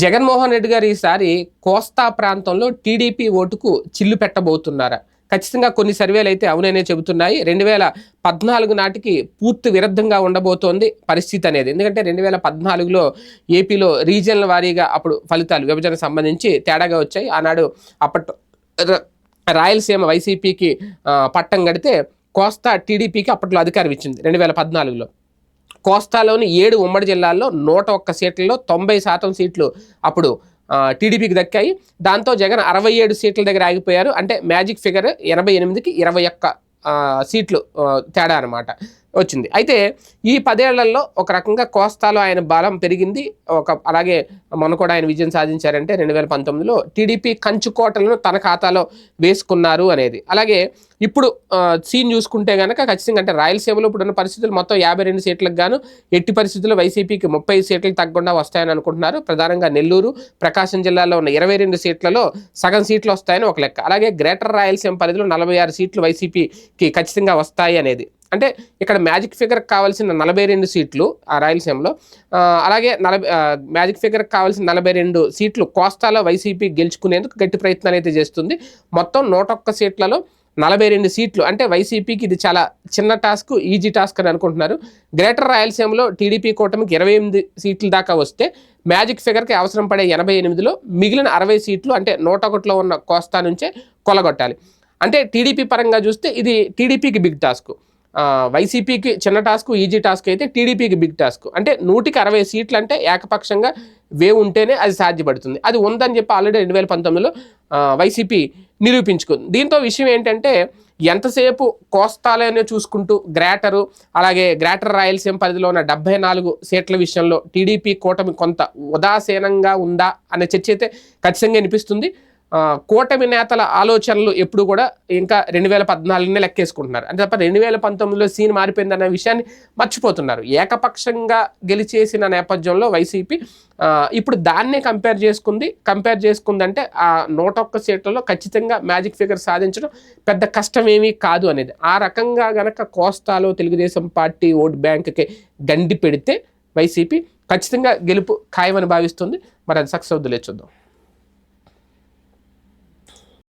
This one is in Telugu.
జగన్మోహన్ రెడ్డి గారు ఈసారి కోస్తా ప్రాంతంలో టీడీపీ ఓటుకు చిల్లు పెట్టబోతున్నారా? ఖచ్చితంగా కొన్ని సర్వేలు అయితే అవుననే చెబుతున్నాయి. రెండు వేల పద్నాలుగు నాటికి పూర్తి విరుద్ధంగా ఉండబోతోంది పరిస్థితి అనేది. ఎందుకంటే రెండు వేల పద్నాలుగులో ఏపీలో రీజన్ల వారీగా అప్పుడు ఫలితాలు విభజన సంబంధించి తేడాగా వచ్చాయి. ఆనాడు అప్పట్ రాయలసీమ వైసీపీకి పట్టం కడితే కోస్తా టీడీపీకి అప్పట్లో అధికారం ఇచ్చింది రెండు వేల పద్నాలుగులో. కోస్తాలోని ఏడు ఉమ్మడి జిల్లాల్లో నూట ఒక్క సీట్లలో తొంభై శాతం సీట్లు అప్పుడు టీడీపీకి దక్కాయి. దాంతో జగన్ అరవై ఏడు సీట్ల దగ్గర ఆగిపోయారు. అంటే మ్యాజిక్ ఫిగర్ ఎనభై ఎనిమిదికి ఇరవై ఒక్క సీట్లు తేడా అనమాట వచ్చింది. అయితే ఈ పదేళ్ళలో ఒక రకంగా కోస్తాలో ఆయన బలం పెరిగింది. ఒక అలాగే మొన్న కూడా ఆయన విజయం సాధించారంటే రెండు వేల పంతొమ్మిదిలో టీడీపీ కంచుకోటలను తన ఖాతాలో వేసుకున్నారు అనేది. అలాగే ఇప్పుడు సీన్ చూసుకుంటే కనుక ఖచ్చితంగా అంటే రాయలసీమలో ఇప్పుడున్న పరిస్థితులు మొత్తం యాభై రెండు సీట్లకు గాను ఎట్టి పరిస్థితుల్లో వైసీపీకి ముప్పై సీట్లు తగ్గకుండా వస్తాయని అనుకుంటున్నారు. ప్రధానంగా నెల్లూరు ప్రకాశం జిల్లాలో ఉన్న ఇరవై రెండు సీట్లలో సగం సీట్లు వస్తాయని ఒక లెక్క. అలాగే గ్రేటర్ రాయలసీమ పరిధిలో నలభై ఆరు సీట్లు వైసీపీకి ఖచ్చితంగా వస్తాయి అనేది. అంటే ఇక్కడ మ్యాజిక్ ఫిగర్కి కావాల్సిన నలభై రెండు సీట్లు ఆ రాయలసీమలో. అలాగే నలభై మ్యాజిక్ ఫిగర్కి కావాల్సిన నలభై రెండు సీట్లు కోస్తాలో వైసీపీ గెలుచుకునేందుకు గట్టి ప్రయత్నాలు అయితే చేస్తుంది. మొత్తం నూట ఒక్క సీట్లలో నలభై రెండు సీట్లు. అంటే వైసీపీకి ఇది చాలా చిన్న టాస్క్ ఈజీ టాస్క్ అని అనుకుంటున్నారు. గ్రేటర్ రాయలసీమలో టీడీపీ కూటమికి ఇరవై ఎనిమిది సీట్ల దాకా వస్తే మ్యాజిక్ ఫిగర్కి అవసరం పడే ఎనభై ఎనిమిదిలో మిగిలిన అరవై సీట్లు అంటే నూట ఒకటిలో ఉన్న కోస్తా నుంచే కొలగొట్టాలి. అంటే టీడీపీ పరంగా చూస్తే ఇది టీడీపీకి బిగ్ టాస్క్. వైసీపీకి చిన్న టాస్క్ ఈజీ టాస్క్ అయితే టీడీపీకి బిగ్ టాస్క్. అంటే నూటికి అరవై సీట్లు అంటే ఏకపక్షంగా వే ఉంటేనే అది సాధ్యపడుతుంది. అది ఉందని చెప్పి ఆల్రెడీ రెండు వేల పంతొమ్మిదిలో వైసీపీ నిరూపించుకుంది. దీంతో విషయం ఏంటంటే ఎంతసేపు కోస్తాలోనే చూసుకుంటూ గ్రేటరు అలాగే గ్రేటర్ రాయలసీమ పరిధిలో ఉన్న డెబ్బై నాలుగు సీట్ల విషయంలో టీడీపీ కూటమి కొంత ఉదాసీనంగా ఉందా అనే చర్చ అయితే ఖచ్చితంగా వినిపిస్తుంది. కూటమి నేతల ఆలోచనలు ఎప్పుడు కూడా ఇంకా రెండు వేల పద్నాలుగునే లెక్కేసుకుంటున్నారు. అంటే తప్ప రెండు వేల పంతొమ్మిదిలో సీన్ మారిపోయిందన్న విషయాన్ని మర్చిపోతున్నారు. ఏకపక్షంగా గెలిచేసిన నేపథ్యంలో వైసీపీ ఇప్పుడు దాన్నే కంపేర్ చేసుకుంది. కంపేర్ చేసుకుందంటే ఆ నూట ఒక్క సీట్లలో ఖచ్చితంగా మ్యాజిక్ ఫిగర్ సాధించడం పెద్ద కష్టం ఏమీ కాదు అనేది. ఆ రకంగా గనక కోస్తాలో తెలుగుదేశం పార్టీ ఓట్ బ్యాంక్కి గండి పెడితే వైసీపీ ఖచ్చితంగా గెలుపు ఖాయమని భావిస్తుంది. మరి అది సక్సెస్ అవుద్దులే చూద్దాం.